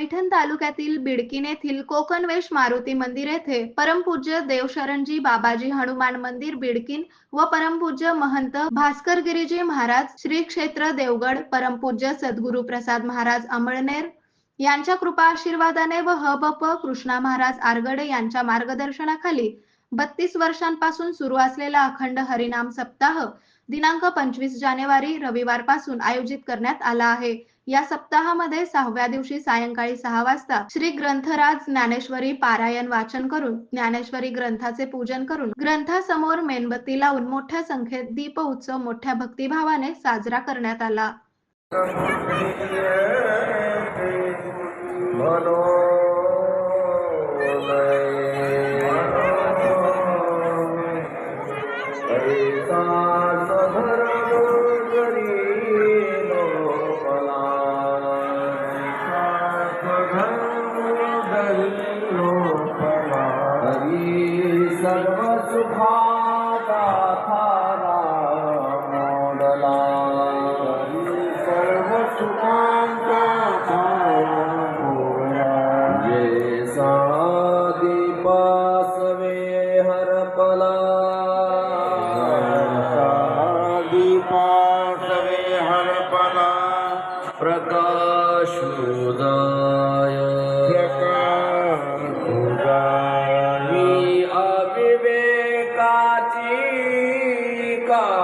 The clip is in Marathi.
पैठण तालुक्यातील बिडकीन येथील कोकणवेश मारुती मंदिर येथे परमपूज्य देवशरणजी बाबाजी हनुमान मंदिर बिडकीन व परमपूज्य महंत भास्कर गिरीजी महाराज श्री क्षेत्र देवगड परमपूज्य सद्गुरु प्रसाद महाराज अमळनेर यांच्या कृपा आशीर्वादाने व हबप कृष्णा महाराज आरगडे यांच्या मार्गदर्शनाखाली बत्तीस वर्षांपासून सुरू असलेला अखंड हरिनाम सप्ताह दिनांक पंचवीस जानेवारी रविवारपासून आयोजित करण्यात आला आहे. या सप्ताहामध्ये सहाव्या दिवशी सायंकाळी सहा वाजता श्री ग्रंथराज ज्ञानेश्वरी पारायण वाचन करून ज्ञानेश्वरी ग्रंथाचे पूजन करून ग्रंथासमोर मेणबत्ती लावून मोठ्या संख्येत दीप उत्सव मोठ्या भक्तिभावाने साजरा करण्यात आला. सर्व सुखाचा थारा मोडला सर्व सुखांचा थारा मोडला जे दीपासवे हरपला दीपासवे हरपला प्रकाशोदय God.